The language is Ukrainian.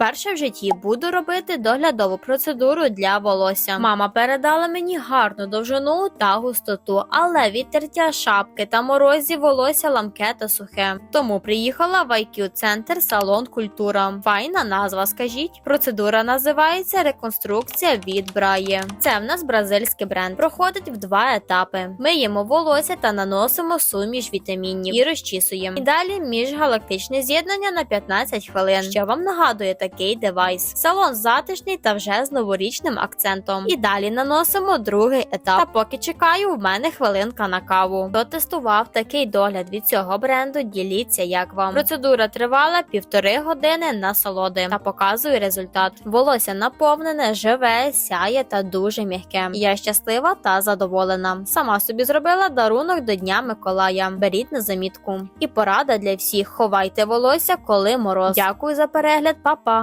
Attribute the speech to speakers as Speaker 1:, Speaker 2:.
Speaker 1: Вперше в житті буду робити доглядову процедуру для волосся. Мама передала мені гарну довжину та густоту, але від тертя шапки та морозів волосся ламке та сухе. Тому приїхала в IQ центр салон культура. Файна назва, скажіть. Процедура називається реконструкція від Брає. Це в нас бразильський бренд. Проходить в два етапи. Миємо волосся та наносимо суміш вітамінів і розчісуємо. І далі міжгалактичне з'єднання на 15 хвилин. Що вам нагадує такий девайс? Салон затишний та вже з новорічним акцентом. І далі наносимо другий етап. Та поки чекаю, в мене хвилинка на каву. Хто тестував такий догляд від цього бренду, діліться як вам. Процедура тривала півтори години насолоди та показує результат. Волосся наповнене, живе, сяє та дуже м'яке. Я щаслива та задоволена. Сама собі зробила дарунок до Дня Миколая. Беріть на замітку. І порада для всіх: ховайте волосся, коли мороз. Дякую за перегляд, па-па!